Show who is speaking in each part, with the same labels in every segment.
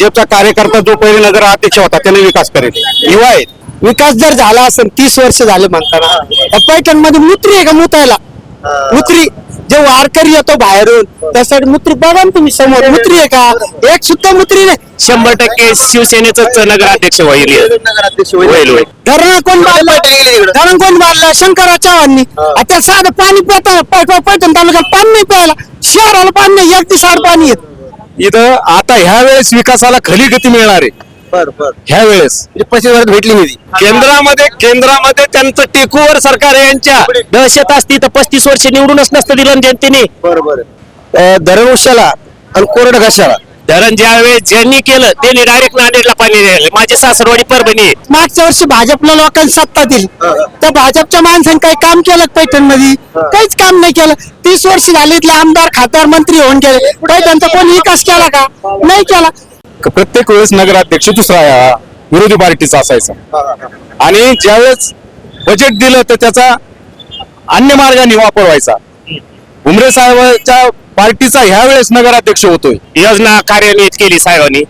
Speaker 1: भाजपचा कार्यकर्ता जो पहिले नगर अध्यक्ष होता त्याने विकास करेल. युवा आहेत.
Speaker 2: विकास जर झाला असेल तीस वर्ष झाले म्हणताना पैठणमध्ये मुत्री आहे का मुतायला? मुत्री. जे वारकरी येतो बाहेरून त्यासाठी मुत्री बघा तुम्ही समोर. मुत्री आहे का? एक सुद्धा मुत्री नाही.
Speaker 1: शंभर टक्के शिवसेनेच नगराध्यक्ष होईल
Speaker 2: धरण कोण बांधलं? धरण कोण बांधलं? शंकरा चव्हाणनी. आता साधं पाणी पिता पैठण तालुक्यात पाणी नाही प्यायला. शहराला पाणी नाही. एक दिवस आड पाणी येत.
Speaker 1: इथं आता ह्या वेळेस विकासाला खरी गती मिळणार आहे.
Speaker 3: बर बर.
Speaker 1: ह्या वेळेस.
Speaker 3: म्हणजे पस्तीस वर्षात भेटली निधी
Speaker 1: केंद्रामध्ये केंद्रामध्ये त्यांचं टेकूवर सरकार आहे यांच्या. दहशत असती तर पस्तीस वर्ष निवडूनच नसतं दिलं जनतेने.
Speaker 3: बर बर धरण उशाला आणि कोरड घशाला
Speaker 1: धरण ज्या वेळेस ज्यांनी केलं त्यांनी डायरेक्ट नांदेडला पाणी द्यायला. माझी सासरवाडी परभणी आहे.
Speaker 2: मागच्या वर्षी भाजपला लोकांनी सत्ता दिली. त्या भाजपच्या माणसाने काही काम केलं पैठणमध्ये काहीच काम नाही केलं. तीस वर्ष झाली इथले आमदार खासदार मंत्री होऊन गेले. पैठणचा कोणी विकास केला का? नाही केला.
Speaker 1: प्रत्येक वेळेस नगराध्यक्ष दुसरा विरोधी पार्टीचा असायचा. आणि ज्यावेळेस बजेट दिलं तर त्याचा अन्य मार्गाने वापर व्हायचा. उमरे साहेबांच्या पार्टीचा ह्या वेळेस नगराध्यक्ष होतोय. योजना कार्यान्वित केली साहेबांनी.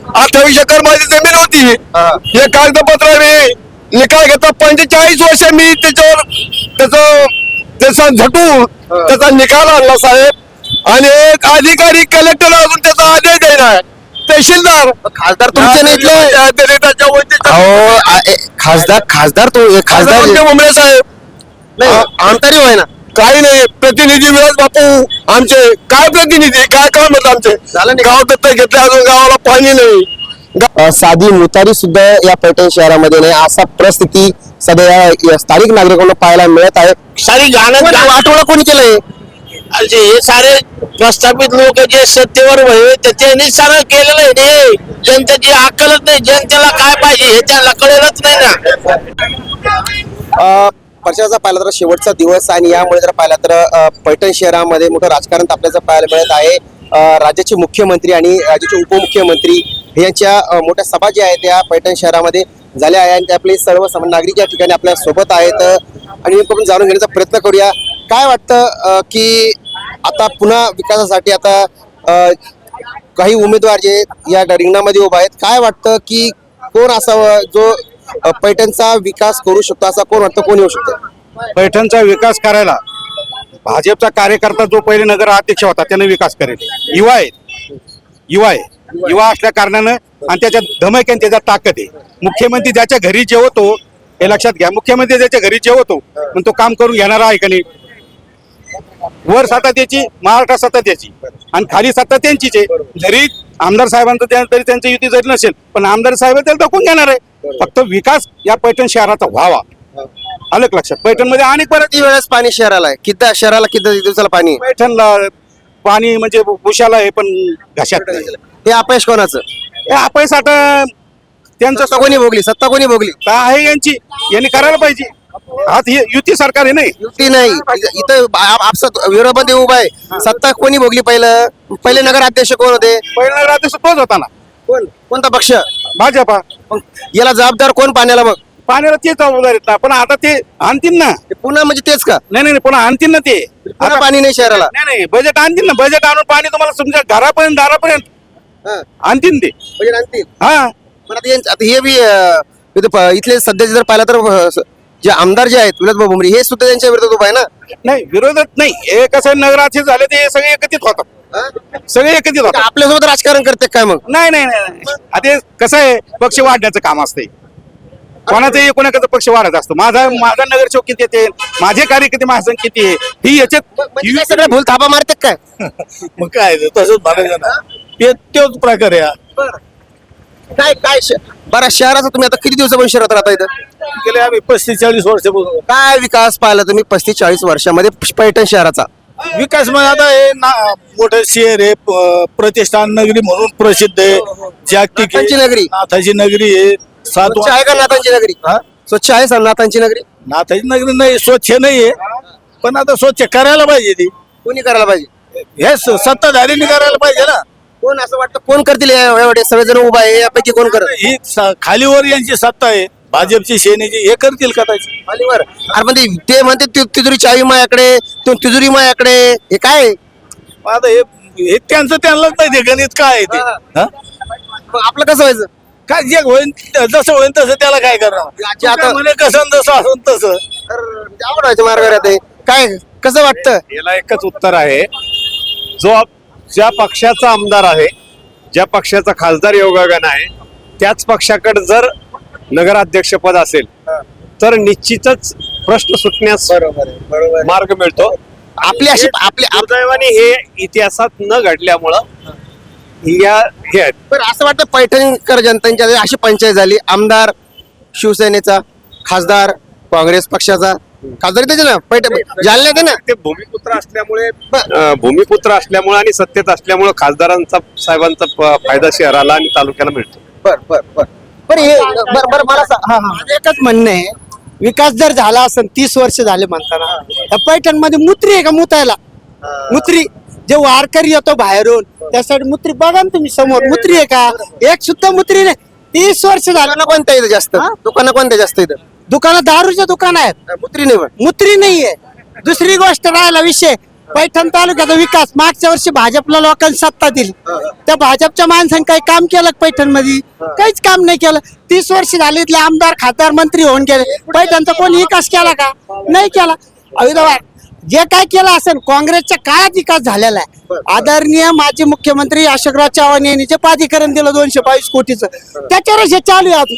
Speaker 1: अठ्ठावीस एकर माझी जमीन होती. हे. कागदपत्र मी निकाल घेता. पंचेचाळीस वर्ष मी त्याच्यावर त्याच त्याचा झटून त्याचा निकाल आणला साहेब. आणि एक अधिकारी कलेक्टर अजून त्याचा आदेश देणार तहसीलदार.
Speaker 3: खासदार तुमचे खासदार खासदार तो
Speaker 1: खासदार उमरे साहेब.
Speaker 3: नाही आमदारी होय ना?
Speaker 1: काही नाही प्रतिनिधी विलास बापू. आमचे काय प्रतिनिधी? काय काम होत आमचे?
Speaker 3: झालं नाही.
Speaker 1: गाव दत्तक घेतले अजून गावाला पाणी नाही.
Speaker 3: साधी मुतारी सुद्धा या पैठण शहरामध्ये नाही. असा परिस्थिती सध्या स्थानिक नागरिकांना पाहायला मिळत आहे.
Speaker 1: सारी
Speaker 3: वाटोळा कोणी केलंय?
Speaker 1: हे सारे प्रस्थापित लोक जे सत्तेवर त्याच्याने सारं केलेलं आहे जनतेची अक्कलच नाही. जनतेला काय पाहिजे हे त्यांना कळेलच नाही ना.
Speaker 3: अ, वर्षाचा पाहिला तर शेवटचा दिवस आणि यामुळे जर पाहिला तर पैठण शहरामध्ये मोठं राजकारण आपल्याला पाहायला मिळत आहे. राज्याचे मुख्यमंत्री आणि राज्याचे उपमुख्यमंत्री यांच्या मोठ्या सभा ज्या आहेत त्या पैठण शहरामध्ये झाल्या आहे आणि ते आपले सर्व सम- नागरिक या ठिकाणी आपल्यासोबत आहेत. आणि आपण जाणून घेण्याचा प्रयत्न करूया. काय वाटतं की आता पुन्हा विकासासाठी आता काही उमेदवार जे या रिंगणामध्ये उभा आहेत काय वाटतं की कोण असावं जो पैठणचा विकास करू शकतो असा कोण वाटतं? कोण येऊ शकतो?
Speaker 1: पैठणचा विकास करायला भाजपचा कार्यकर्ता जो पहिले नगर अध्यक्ष होता त्याने विकास करेल. युवा आहे युवा आहे युवा असल्या कारणानं आणि त्याच्यात धमक आणि त्याच्यात ताकद आहे. मुख्यमंत्री ज्याच्या घरी जेवतो हे लक्षात घ्या. मुख्यमंत्री ज्याच्या घरी जेवतो पण तो काम करून घेणारा आहे का नाही? वर सत्ता त्याची महाराष्ट्र सत्ता त्याची आणि खाली सत्ता त्यांचीच आहे. जरी आमदार साहेबांचं त्या- तरी त्यांची युती जरी नसेल पण आमदार साहेब त्याला दाखवून घेणार आहे. फक्त विकास या पैठण शहराचा व्हावा. का लक्षात? पैठणमध्ये अनेक बऱ्याच
Speaker 3: किती वेळेस पाणी शहराला आहे? किती शहराला किती दिवसाला पाणी? आहे?
Speaker 1: पैठणला पाणी म्हणजे भुशाला आहे पण घशात नाही.
Speaker 3: हे अपयश कोणाचं?
Speaker 1: हे अपयश आता त्यांचं
Speaker 3: सत्ता कोणी भोगली? सत्ता कोणी भोगली?
Speaker 1: सत्ता आहे यांची. यांनी करायला पाहिजे. हात हे युती सरकार आहे नाही.
Speaker 3: युती नाही. इथं आप- आपसात विरोधामध्ये उभा आहे. सत्ता कोणी भोगली पहिलं? पहिले नगराध्यक्ष कोण होते?
Speaker 1: पहिला अध्यक्ष तोच होता ना.
Speaker 3: कोण? कोणता पक्ष?
Speaker 1: भाजपा.
Speaker 3: मग याला जबाबदार कोण पाण्याला मग?
Speaker 1: पाण्याला ते जबाबदार आहेत. ना पण आता ते आणतील ना.
Speaker 3: ते पुन्हा म्हणजे तेच का?
Speaker 1: नाही नाही नाही, पुन्हा आणतील ना ते.
Speaker 3: पुन्हा
Speaker 1: आता-
Speaker 3: पाणी नाही शहराला.
Speaker 1: नाही नाही बजेट आणतील ना. बजेट आणून पाणी तुम्हाला समजा घरापर्यंत दारापर्यंत
Speaker 3: हा,
Speaker 1: आणतील ते.
Speaker 3: म्हणजे आणतील.
Speaker 1: हा.
Speaker 3: पण आता यांचं- आता हे बी अं, इथं प- इथले सध्याचे जर पाहिलं तर अं, स- जे आमदार जे आहेत विलास भुमरे हे सुद्धा त्यांच्या विरोधात उभा आहे ना?
Speaker 1: नाही विरोधात नाही. हे कसं नगराचे झाले ते सगळे एकत्रित होतात? सगळे एकत्रित
Speaker 3: ते
Speaker 1: होतात
Speaker 3: आपल्यासोबत राजकारण करते काय मग?
Speaker 1: नाही नाही नाही. आता कसं आहे पक्ष वाढण्याचं काम असते कोणाचंही कोणाकडचं पक्ष वाढत असतो. माझा माझा नगरसेवक किती येते माझे कार्यकर्ते माझं किती आहे ही याच्यात
Speaker 3: म्हणजे काय सगळे भूल थापा मारते काय?
Speaker 4: मग काय तसंच म्हणायचं ना. ते तोच प्रकार आहे. हा.
Speaker 3: काय काय बरं शहराचा तुम्ही आता किती दिवसापासून शहरात राहता इथं?
Speaker 4: गेले आम्ही पस्तीस चाळीस वर्षापासून.
Speaker 3: काय विकास पाहिला तुम्ही पस्तीस चाळीस वर्षामध्ये पैठण शहराचा?
Speaker 4: विकास मग आता हे ना मोठं शहर आहे प- प्रतिष्ठान नगरी म्हणून प्रसिद्ध आहे. जागतिक आहे.
Speaker 3: नाथांची नगरी.
Speaker 4: नाथाची नगरी आहे सात
Speaker 3: स्वच्छ आहे का नाथांची नगरी?
Speaker 4: हा?
Speaker 3: स्वच्छ आहे सर नाथांची नगरी?
Speaker 4: नाथाची नगरी नाही स्वच्छ नाहीये. पण आता स्वच्छ करायला पाहिजे ती.
Speaker 3: कोणी करायला पाहिजे?
Speaker 4: हे स- सत्ताधाऱ्यांनी करायला पाहिजे ना.
Speaker 3: कोण असं वाटतं कोण करतील या- एवढे सगळेजण उभा आहे यापैकी कोण करत?
Speaker 4: ही स- खालीवर यांची सत्ता आहे. भाजपची सेनेची हे करतील का
Speaker 3: अरे पण ते- ते म्हणते ति- तिजोरी चावी मायाकडे तो तिजोरी मायाकडे हे काय? आहे?
Speaker 4: आता हे हे त्यांचं त्यांनाच माहिती आहे गणित काय आहे ते?
Speaker 3: हा. मग आपलं कसं व्हायचं?
Speaker 4: काय जे होईल जसं होईल तसं त्याला काय करणार?
Speaker 3: जे आता-
Speaker 4: म्हणे कसं जसं असं तसं?
Speaker 3: व्हायचं मार्गावर आहे काय कसं वाटतं?
Speaker 5: याला एकच उत्तर आहे. जो ज्या पक्षाचा आमदार आहे ज्या पक्षाचा खासदार योगागण आहे त्याच पक्षाकडे जर नगराध्यक्षपद असेल तर निश्चितच प्रश्न सुटण्यास
Speaker 3: बरोबर आहे बरोबर
Speaker 5: मार्ग मिळतो.
Speaker 3: आपली अशी आपली आप-
Speaker 5: दुर्दैवाने हे इतिहासात न घडल्यामुळं या हे आहेत.
Speaker 3: बरं असं वाटतं पैठणकर जनतांच्या अशी पंचायत झाली. आमदार शिवसेनेचा खासदार काँग्रेस पक्षाचा. खासदार त्याचे ना? पैठण जालन्यात ना?
Speaker 5: ते भूमिपुत्र असल्यामुळे भूमिपुत्र असल्यामुळे आणि सत्तेत असल्यामुळे खासदारांचा साहेबांचा फायदा शहराला आणि तालुक्याला मिळतो.
Speaker 3: बर बर बर. बरं हे बरं बरं मला सा- हा हा.
Speaker 2: माझं एकच म्हणणं आहे विकास जर झाला असेल तीस वर्ष झाले म्हणताना त्या पैठणमध्ये मुत्री आहे का मुतायला? मुत्री. जे वारकरी येतो बाहेरून त्यासाठी मुत्री बघा ना तुम्ही समोर. मुत्री आहे का? एक सुद्धा मुत्री नाही. तीस वर्ष झालं.
Speaker 3: दुकानं कोणत्या इथं जास्त? दुकानं कोणत्या जास्त इथं?
Speaker 2: दुकानात दारूचे दुकान आहेत.
Speaker 3: मुत्री नाही पण.
Speaker 2: मुत्री नाहीये. दुसरी गोष्ट राहिला विषय. पैठण तालुक्याचा विकास. मागच्या वर्षी भाजपला लोकांनी सत्ता दिली. त्या भाजपच्या माणसाने काही काम केलं पैठणमध्ये काहीच काम नाही केलं. तीस वर्ष झाली इथले आमदार खासदार मंत्री होऊन गेले. पैठणचा कोणी विकास केला का? नाही केला. अविधवा जे काय केलं असेल काँग्रेसच्या काळात विकास झालेला आहे. आदरणीय माजी मुख्यमंत्री अशोकराव चव्हाण यांनी जे प्राधिकरण दिलं दोनशे बावीस कोटीचं त्याच्यावरच हे चालू आहे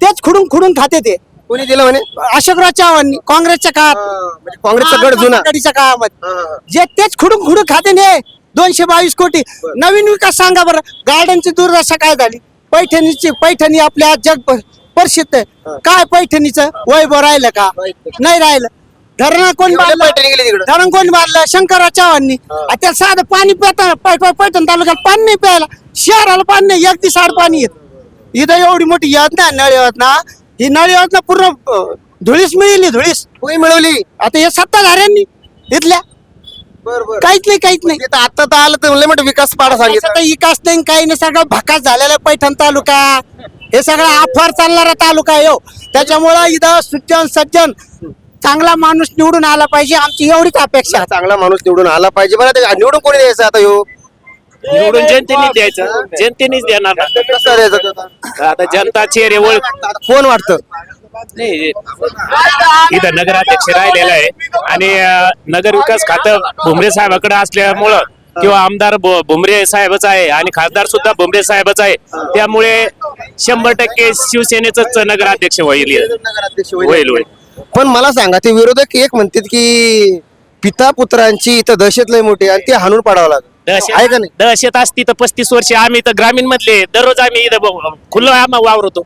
Speaker 2: तेच खुडून खुडून खाते ते.
Speaker 3: कोणी दिलं म्हणे?
Speaker 2: अशोकराव चव्हाण काँग्रेसच्या काळात.
Speaker 3: म्हणजे काँग्रेसचा गड जुना.
Speaker 2: आघाडीच्या
Speaker 3: हा.
Speaker 2: जे तेच खुडून खुडून खाते ने दोनशे बावीस कोटी. नवीन विकास सांगा बरं. गार्डनची दुर्दशा काय झाली? पैठणीची पैठणी आपल्या जग प्रसिद्ध आहे. काय पैठणीचं? वैभव राहिलं का? नाही. राहिलं. धरण कोण बांधलं?
Speaker 3: पैठणी गेली तिकडं.
Speaker 2: धरण कोण बांधलं? शंकरराव चव्हाणनी. त्या साधं पाणी पिता पैठण तालुक्यात पाणी नाही प्यायला. शहराला पाणी नाही. एक दिवस आड पाणी येत. इथं एवढी मोठी योजना आहे, नळ योजना. ही नळ योजना पूर्ण धुळीस मिळली धुळीस.
Speaker 3: कोणी मिळवली?
Speaker 2: आता हे सत्ताधाऱ्यांनी इथल्या.
Speaker 3: बर बर.
Speaker 2: काहीच नाही काहीच नाही.
Speaker 3: आता तर आलं तर म्हणलं विकास पाडा सांगितलं.
Speaker 2: आता विकास नाही काही नाही. सगळं भकास झालेला पैठण तालुका. हे सगळं आफर चालणारा तालुका आहे हो. त्याच्यामुळं इथं सुज्जन सज्जन चांगला माणूस निवडून आला पाहिजे. आमची एवढीच अपेक्षा.
Speaker 3: चांगला माणूस निवडून आला पाहिजे. बरं ते निवडून कोणी द्यायचं आता ह्यो?
Speaker 6: निवडून जनतेने द्यायचं. जनतेनेच देणार ना.
Speaker 3: कसं आता?
Speaker 6: आता जनता चेहरे ओळख
Speaker 3: कोण वाटतं.
Speaker 6: नाही इथं नगराध्यक्ष राहिलेला आहे आणि अं, नगर विकास खातं भुमरे साहेबाकडे असल्यामुळं किंवा आमदार भु- भुमरे साहेबच आहे आणि खासदार सुद्धा भुमरे साहेबच आहे. त्यामुळे शंभर टक्के शिवसेनेच नगराध्यक्ष होईल.
Speaker 3: नगराध्यक्ष
Speaker 6: होईल. होईल
Speaker 3: पण मला सांगा ते विरोधक एक म्हणतात की पिता पुत्रांची इथं दहशत लय मोठी आहे आणि ती हाणून पाडावं लागत आहे का नाही?
Speaker 6: दहशत दहशत असती तर पस्तीस वर्ष आम्ही तर ग्रामीण मधले दररोज आम्ही इथं ब- खुलं आम्हा वावरतो.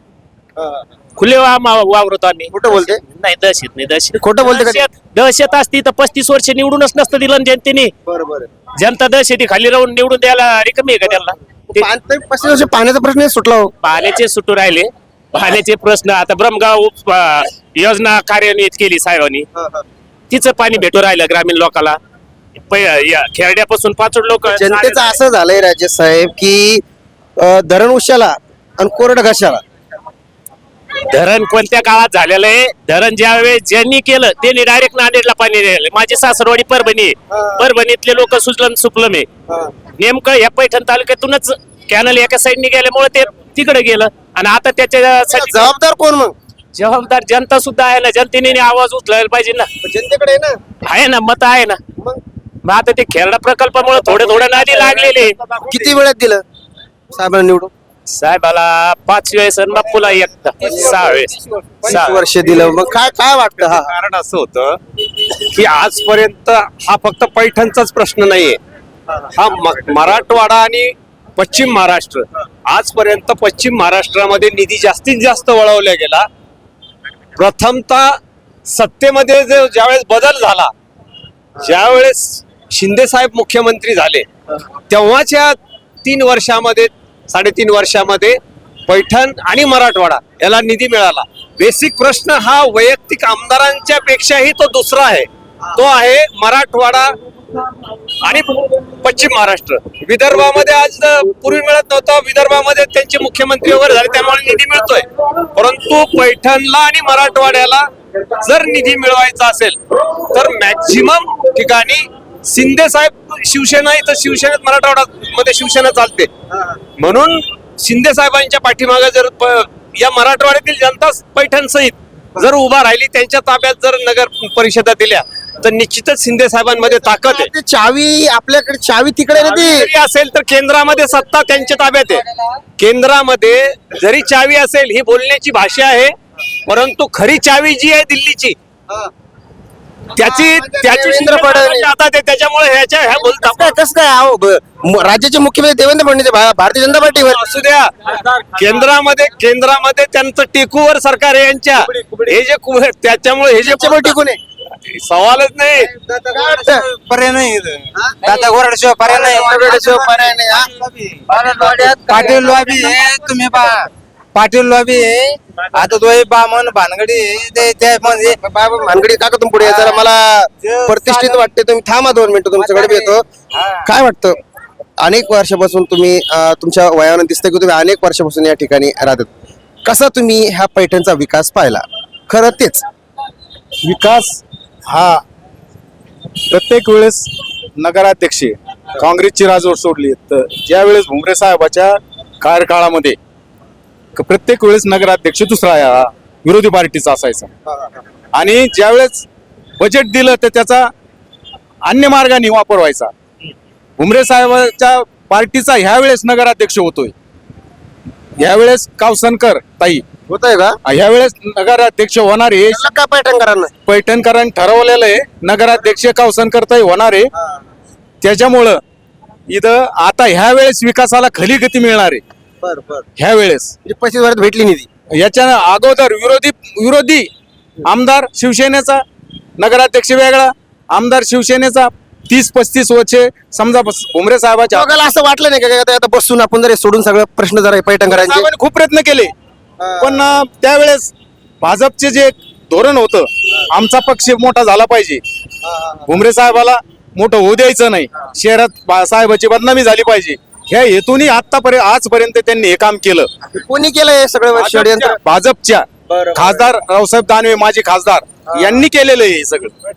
Speaker 6: खुले आम्हा वावरतो आम्ही.
Speaker 3: खोटं बोलते?
Speaker 6: नाही दहशत नाही दहशत
Speaker 3: खोटं बोलते का?
Speaker 6: दहशत दहशत असती तर पस्तीस वर्ष निवडूनच नसतं दिलं ना जनतेने.
Speaker 3: बरोबर
Speaker 6: जनता दहशती खाली राहून निवडून द्यायला रिकमी आहे का त्यांना? ते
Speaker 3: पस्तीस वर्ष पाण्याचा प्रश्न सुटला हो.
Speaker 6: पाण्याचे सुटू राहिले. पाण्याचे प्रश्न आता ब्रह्मगाव उप- योजना कार्यान्वित केली साहेबांनी. तिचं पाणी भेटू राहिलं ग्रामीण लोकांना खेरड्यापासून पाचोड लोक
Speaker 3: जनतेचं असं झालंय राजे साहेब की धरण उशाला आणि कोरड घशाला.
Speaker 6: धरण कोणत्या काळात झालेलं आहे? धरण ज्या वेळेस ज्यांनी केलं त्यांनी डायरेक्ट नांदेडला पाणी दिलं माझी सासरवाडी परभणी आहे. परभणीतले लोक सुजलम सुफलम आहे. नेमकं या पैठण तालुक्यातूनच कॅनल एका साईडने गेल्यामुळे ते तिकडे गेलं आणि आता त्याच्यासाठी
Speaker 3: जबाबदार कोण मग?
Speaker 6: जबाबदार जनता सुद्धा आहे ना. जनतेने आवाज उचलायला पाहिजे ना.
Speaker 3: जनतेकडे आहे ना?
Speaker 6: आहे ना मत आहे ना.
Speaker 3: मग
Speaker 6: आता ते खेरडा प्रकल्पामुळे थोडे थोडे नादी लागलेले.
Speaker 3: किती वेळात दिलं? साहेबांना निवडून?
Speaker 6: साहेबाला पाच वेळेस आणि बापूला एकदा सहा वेळेस. सहा
Speaker 3: वर्ष दिलं. मग काय काय वाटतं हा?
Speaker 5: कारण असं होतं की आजपर्यंत हा फक्त पैठणचाच प्रश्न नाहीये. हा म- मराठवाडा आणि पश्चिम महाराष्ट्र. आजपर्यंत पश्चिम महाराष्ट्रामध्ये निधी जास्तीत जास्त वळवला गेला. प्रथमतः सत्तेमध्ये जे ज्यावेळेस बदल झाला ज्यावेळेस शिंदे साहेब मुख्यमंत्री झाले. तेव्हाच्या तीन वर्षामध्ये साडेतीन वर्षामध्ये पैठण आणि मराठवाडा याला निधी मिळाला. बेसिक प्रश्न हा वैयक्तिक आमदारांच्या पेक्षाही तो दुसरा आहे. तो आहे मराठवाडा आणि पश्चिम महाराष्ट्र. विदर्भामध्ये आज पूर्वी मिळत नव्हतं विदर्भामध्ये त्यांचे मुख्यमंत्री वगैरे झाले त्यामुळे निधी मिळतोय. परंतु पैठणला आणि मराठवाड्याला जर निधी मिळवायचा असेल तर मॅक्झिमम ठिकाणी शिंदे साहेब शिवसेना इथं शिवसेनेत मराठवाडा मध्ये शिवसेना चालते. म्हणून शिंदे साहेबांच्या पाठीमागे जर या मराठवाड्यातील जनता पैठण सहित जर उभा राहिली त्यांच्या ताब्यात जर नगर परिषदा दिल्या तर निश्चितच शिंदे साहेबांमध्ये ताकद आहे.
Speaker 3: चावी आपल्याकडे चावी तिकडे
Speaker 5: जरी असेल तर केंद्रामध्ये सत्ता त्यांच्या ताब्यात आहे. केंद्रामध्ये जरी चावी असेल ही बोलण्याची भाषा आहे परंतु खरी चावी जी आहे दिल्लीची त्याची त्याची
Speaker 3: देवेंद्र
Speaker 5: शिंदे
Speaker 3: फडणवीस.
Speaker 5: साहेबांच्या हातात आहे त्याच्यामुळे ह्याच्या ह्या बोलता
Speaker 3: काय कसं काय अहो, ब- राज्याचे मुख्यमंत्री देवेंद्र फडणवीस आहे, भा- भारतीय जनता पार्टीवर
Speaker 5: असू द्या. केंद्रामध्ये केंद्रामध्ये त्यांचं टेकूवर सरकार आहे यांच्या. हे जे कु- त्याच्यामुळे हे जे
Speaker 3: टिकून आहे.
Speaker 5: सवालच नाही?
Speaker 7: पर्याय नाही दादा गोराडशिवाय पर्याय नाही.
Speaker 3: पर्याय नाही, हा?
Speaker 7: पाटील लॉबी आहे तुम्ही पहा. पाटील लॉबी आहे आता तो हे बामन भानगडी आहे, ते त्या म्हणजे
Speaker 3: बाबा भानगडी का तुम्ही पुढे? या? जरा मला प्रतिष्ठित वाटते तुम्ही थांबा दोन मिनिटं तुमच्याकडे बी येतो. काय वाटतं? अनेक वर्षापासून तुम्ही अं, तुमच्या वयानं दिसतं की तुम्ही अनेक वर्षापासून या ठिकाणी राहतात. कसा तुम्ही ह्या पैठणचा विकास पाहिला? खरं तेच.
Speaker 1: विकास हा प्रत्येक वेळेस नगराध्यक्ष काँग्रेसची राजवट सोडली तर ज्या वेळेस भुमरे साहेबाच्या कार्यकाळामध्ये प्रत्येक वेळेस नगराध्यक्ष दुसरा या विरोधी पार्टीचा असायचा. आणि ज्यावेळेस बजेट दिलं तर त्याचा अन्य मार्गाने वापर व्हायचा भुमरे साहेबाच्या पार्टीचा ह्या वेळेस नगराध्यक्ष होतोय. यावेळेस कावसनकर ताई.
Speaker 3: होत आहे का
Speaker 1: ह्या वेळेस नगराध्यक्ष होणार आहे.
Speaker 3: का पैठणकरांना?
Speaker 1: पैठणकरांनी ठरवलेलं आहे. नगराध्यक्ष कावसनकरताही होणार आहे. त्याच्यामुळं इथं आता ह्या वेळेस विकासाला खली गती मिळणार आहे.
Speaker 3: बर बर.
Speaker 1: ह्या वेळेस
Speaker 3: म्हणजे पस्तीस वर्षात भेटली निधी.
Speaker 1: याच्या अगोदर विरोधी विरोधी आमदार शिवसेनेचा नगराध्यक्ष वेगळा आमदार शिवसेनेचा तीस पस्तीस वर्षे समजा बस- भुमरे साहेबाच्या
Speaker 3: असं वाटलं नाही का आता- आता बसून आपण जर हे सोडून सगळं प्रश्न जरा हे पैठणकरांचे
Speaker 1: साहेबांनी खूप प्रयत्न केले. पण अं, त्यावेळेस भाजपचे जे धोरण होतं आमचा पक्ष मोठा झाला पाहिजे. भुमरे साहेबाला मोठं होऊ द्यायचं नाही. शहरात बा- साहेबाची बदनामी झाली पाहिजे. ह्या हेतून आतापर्यंत आजपर्यंत त्यांनी हे काम केलं.
Speaker 3: कोणी केलं हे सगळं षडयंत्र?
Speaker 1: भाजपच्या खासदार रावसाहेब दानवे माजी खासदार यांनी केलेलं आहे हे सगळं.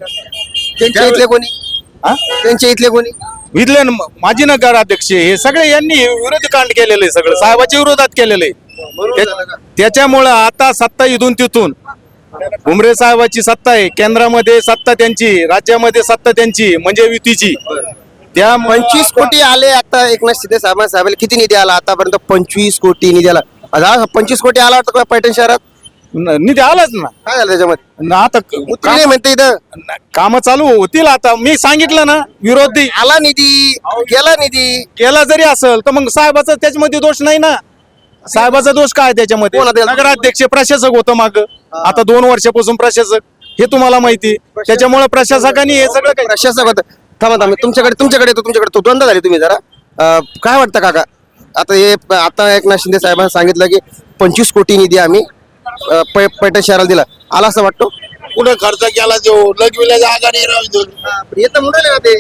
Speaker 3: त्यांच्या इथले कोणी?
Speaker 1: हा?
Speaker 3: त्यांच्या इथले कोणी?
Speaker 1: न- माजी नगराध्यक्ष हे सगळे यांनी विरोधी कांड केलेलं आहे सगळं. साहेबाच्या विरोधात केलेलं. आहे त्या- त्याच्यामुळं आता सत्ता इथून तिथून. भुमरे साहेबाची सत्ता आहे. केंद्रामध्ये सत्ता त्यांची राज्यामध्ये सत्ता त्यांची म्हणजे युतीची. त्या
Speaker 3: पंचवीस कोटी आले आता एकनाथ शिंदे साहेबांना साहेबाला किती निधी आला? आतापर्यंत पंचवीस कोटी निधी आला. आता पंचवीस कोटी आला वाटतं का पैठण शहरात?
Speaker 1: न- निधी आलाच ना.
Speaker 3: काय झालं त्याच्यामध्ये?
Speaker 1: न आता
Speaker 3: उतरली नाही म्हणते इथं.
Speaker 1: काम चालू होतील आता. मी सांगितलं ना विरोधी.
Speaker 3: आला निधी. गेला निधी.
Speaker 1: केला जरी असेल तर मग साहेबाचा त्याच्यामध्ये दोष नाही ना. साहेबाचा दोष काय त्याच्यामध्ये?
Speaker 3: कोण?
Speaker 1: नगराध्यक्ष प्रशासक होतं माग. आता दोन वर्षापासून प्रशासक. हे तुम्हाला माहिती. त्याच्यामुळे प्रशासकांनी हे सगळं काही
Speaker 3: प्रशासक होत. थांबा थांबा. तुमच्याकडे तुमच्याकडे येतो तुमच्याकडे तो द्वंद्व झाले तुम्ही जरा. अं, काय वाटतं काका? आता हे प- आता एकनाथ शिंदे साहेबांनी सांगितलं की पंचवीस कोटी निधी आम्ही अं, पै- पैठण शहराला दिला. आला असं वाटतो?
Speaker 8: कुठं खर्च केला तो? लगविल्या जागा नाही
Speaker 3: येतं ना ते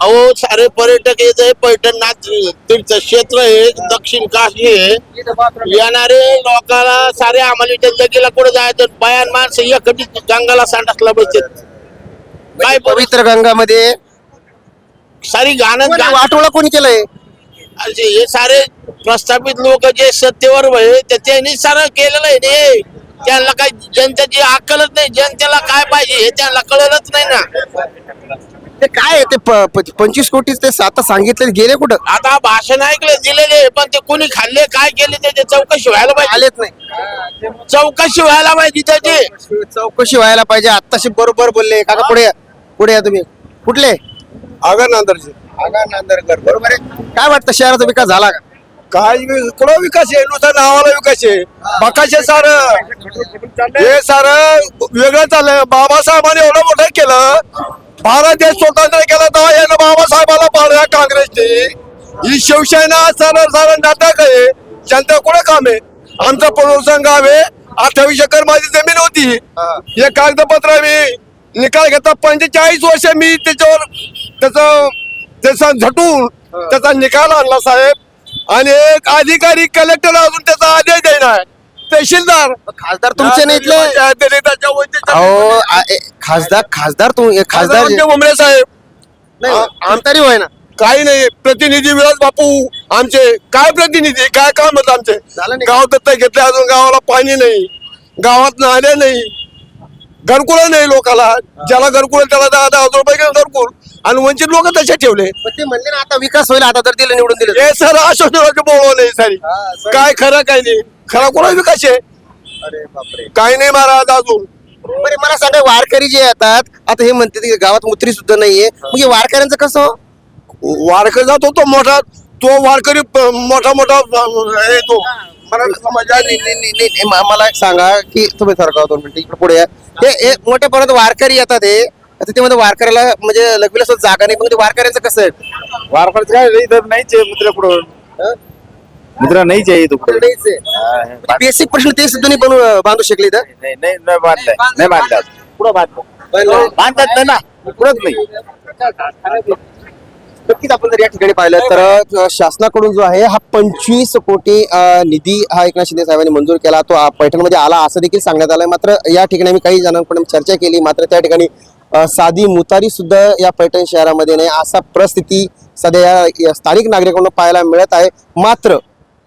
Speaker 8: अहो सारे पर्यटक येत आहे पैठणनाथ तीर्थ क्षेत्र आहे दक्षिण काशी आहे. येणारे लोकांना सारे आम्हाला त्यांच्या गेला कुठं जायचं? बायान माणसं एकटी गंगाला सांडासला बसतात काय पवित्र
Speaker 3: पवित्र गंगामध्ये
Speaker 8: सारी गाणं
Speaker 3: वाटोळा कोणी केलंय?
Speaker 8: असे हे सारे प्रस्थापित लोक जे सत्तेवर आहे ते त्यांनी सारं केलेलं आहे रे. त्यांना काय जनतेची अक्कलच नाही जनतेला काय पाहिजे हे त्यांना कळलंच नाही ना.
Speaker 3: ते काय आहे? ते प- प- पंचवीस कोटी ते आता सांगितले गेले कुठं?
Speaker 8: आता भाषण ऐकले दिलेले पण ते कोणी खाल्ले काय केले त्याची चौकशी व्हायला पाहिजे.
Speaker 3: आलेच नाही.
Speaker 8: चौकशी व्हायला पाहिजे त्याची.
Speaker 3: चौकशी व्हायला पाहिजे. आत्ताशी बरोबर बोलले. काका पुढे या. पुढे या तुम्ही. कुठले?
Speaker 1: आगा नांदरचे
Speaker 3: आगा नांदरकर बरोबर आहे? काय वाटतं शहराचा विकास झाला का?
Speaker 1: काय कुठं विकास आहे नुसतं नावाला विकास आहे. बकाशे सार हे सार वेगळं चाललंय. बाबासाहेबांनी एवढं मोठं केलं. भारत देश स्वतंत्र केला तेव्हा यानं बाबासाहेबाला पाडल्या काँग्रेसची ही शिवसेना सरळ सरळ नाटक आहे. जनता कुठं काम आहे? आमचं प्रदूषण गाव आहे. अठ्ठावीस एकर माझी जमीन होती. हे. कागदपत्र मी निकाल घेता पंचेचाळीस वर्ष मी त्याच्यावर त्याचं त्याचा झटून त्याचा निकाल आणला साहेब. आणि एक अधिकारी कलेक्टर अजून त्याचा आदेश देणार तहसीलदार.
Speaker 3: खासदार तुमचे नाही इथले? अहो आ- ए- खासदार खासदार तुम ए- खासदार
Speaker 1: खासदार उमरे साहेब.
Speaker 3: नाही तरी होय ना?
Speaker 4: काही नाही. प्रतिनिधी विलास बापू आमचे. काय प्रतिनिधी? काय काम होत आमचे?
Speaker 3: नाही.
Speaker 4: गाव दत्ता घेतले अजून. गावाला पाणी नाही. गावात नाले नाही. घरकुल नाही लोकाला. ज्याला घरकुल त्याला दहा दहा हजार रुपये घेऊन घरकुल. आणि वंचित लोक तसे ठेवले.
Speaker 3: पण ते म्हणले ना आता विकास होईल आता तर दिलं निवडून दिलं
Speaker 4: हे सर आश्वासनाचे बोलव नाही सारी.
Speaker 3: सर.
Speaker 4: काय खरं काय नाही. खरा कोणा विकास आहे?
Speaker 3: अरे बापरे.
Speaker 4: काही नाही महाराज अजून.
Speaker 3: बरे मला सांगा वारकरी जे येतात आता हे म्हणते की गावात मुत्री सुद्धा नाहीये. मग हे वारकऱ्यांचं कसं हो?
Speaker 4: वारकरी जातो तो मोठा तो वारकरी प- मोठा मोठा अ, हे तो मराठा समाज आहे.
Speaker 3: नाही, नाही, नाही, नाही, नाही, म- मला एक सांगा की तुम्ही सरकार दोन मिनिटं इकडे पुढे या. हे हे मोठ्या परत वारकरी येतात हे. आता ते मध्ये वारकऱ्याला म्हणजे लग्न जागा नाही. ते वारकऱ्यांचं कसं आहे?
Speaker 1: वारकरी काय इथं नाहीच आहे मित्र कुठं.
Speaker 3: हं?
Speaker 1: मित्र नाहीच आहे
Speaker 3: नाहीच आहे. बेसिक प्रश्न ते सुद्धा नाही बनवू बांधू शकले इथं?
Speaker 1: नाही नाही नाही बांधलाय. नाही बांधलाय पुढं बांधलं? बांधतात नाही ना. पुढंच नाही.
Speaker 3: नक्कीच आपण जर या ठिकाणी पाहिलं तर शासनाकडून जो आहे हा पंचवीस कोटी निधी हा एकनाथ शिंदे साहेबांनी मंजूर केला. तो पैठणमध्ये आला असं देखील सांगण्यात आलंय. मात्र या ठिकाणी मी काही जणांकडून चर्चा केली. मात्र त्या ठिकाणी साधी मुतारी सुद्धा या पैठण शहरामध्ये नाही. असा परिस्थिती सध्या या- स्थानिक नागरिकांना पाहायला मिळत आहे. मात्र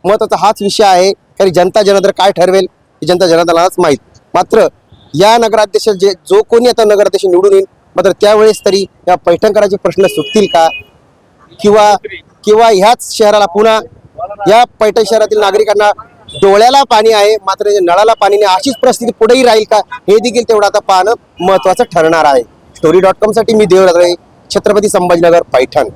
Speaker 3: महत्त्वाचा हाच विषय आहे कारण जनता जनार्दन काय ठरवेल ही जनता जनार्दनालाच माहीत. मात्र या नगराध्यक्ष जे जो कोणी आता नगराध्यक्ष निवडून येईल मात्र त्यावेळेस तरी या पैठणकरांचे प्रश्न सुटतील का? किंवा किंवा ह्याच शहराला पुन्हा या पैठण शहरातील नागरिकांना डोळ्याला पाणी आहे मात्र नळाला पाणी नाही अशीच परिस्थिती पुढेही राहील का हे देखील तेवढं आता पाहणं महत्वाचं ठरणार आहे. स्टोरी डॉट कॉमसाठी मी देवरात्र छत्रपती संभाजीनगर पैठण.